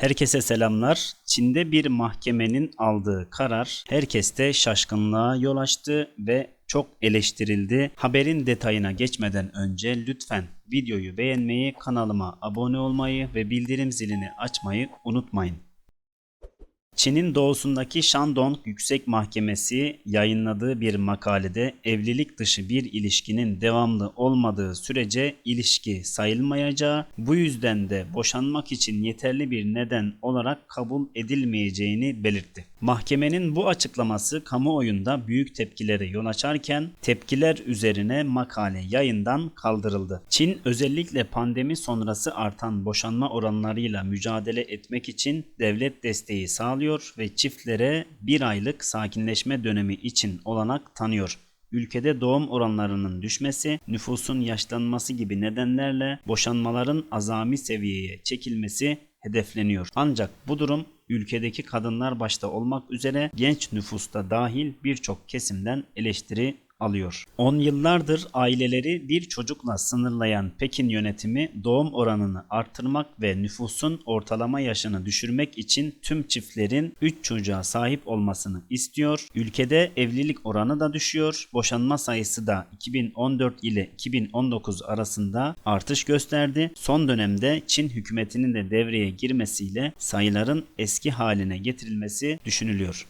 Herkese selamlar. Çin'de bir mahkemenin aldığı karar herkeste şaşkınlığa yol açtı ve çok eleştirildi. Haberin detayına geçmeden önce lütfen videoyu beğenmeyi, kanalıma abone olmayı ve bildirim zilini açmayı unutmayın. Çin'in doğusundaki Shandong Yüksek Mahkemesi yayınladığı bir makalede evlilik dışı bir ilişkinin devamlı olmadığı sürece ilişki sayılmayacağı, bu yüzden de boşanmak için yeterli bir neden olarak kabul edilmeyeceğini belirtti. Mahkemenin bu açıklaması kamuoyunda büyük tepkilere yol açarken tepkiler üzerine makale yayından kaldırıldı. Çin özellikle pandemi sonrası artan boşanma oranlarıyla mücadele etmek için devlet desteği sağlıyor ve çiftlere bir aylık sakinleşme dönemi için olanak tanıyor. Ülkede doğum oranlarının düşmesi, nüfusun yaşlanması gibi nedenlerle boşanmaların azami seviyeye çekilmesi hedefleniyor. Ancak bu durum ülkedeki kadınlar başta olmak üzere genç nüfusta dahil birçok kesimden eleştiri alıyor. 10 yıllardır aileleri bir çocukla sınırlayan Pekin yönetimi doğum oranını artırmak ve nüfusun ortalama yaşını düşürmek için tüm çiftlerin 3 çocuğa sahip olmasını istiyor. Ülkede evlilik oranı da düşüyor. Boşanma sayısı da 2014 ile 2019 arasında artış gösterdi. Son dönemde Çin hükümetinin de devreye girmesiyle sayıların eski haline getirilmesi düşünülüyor.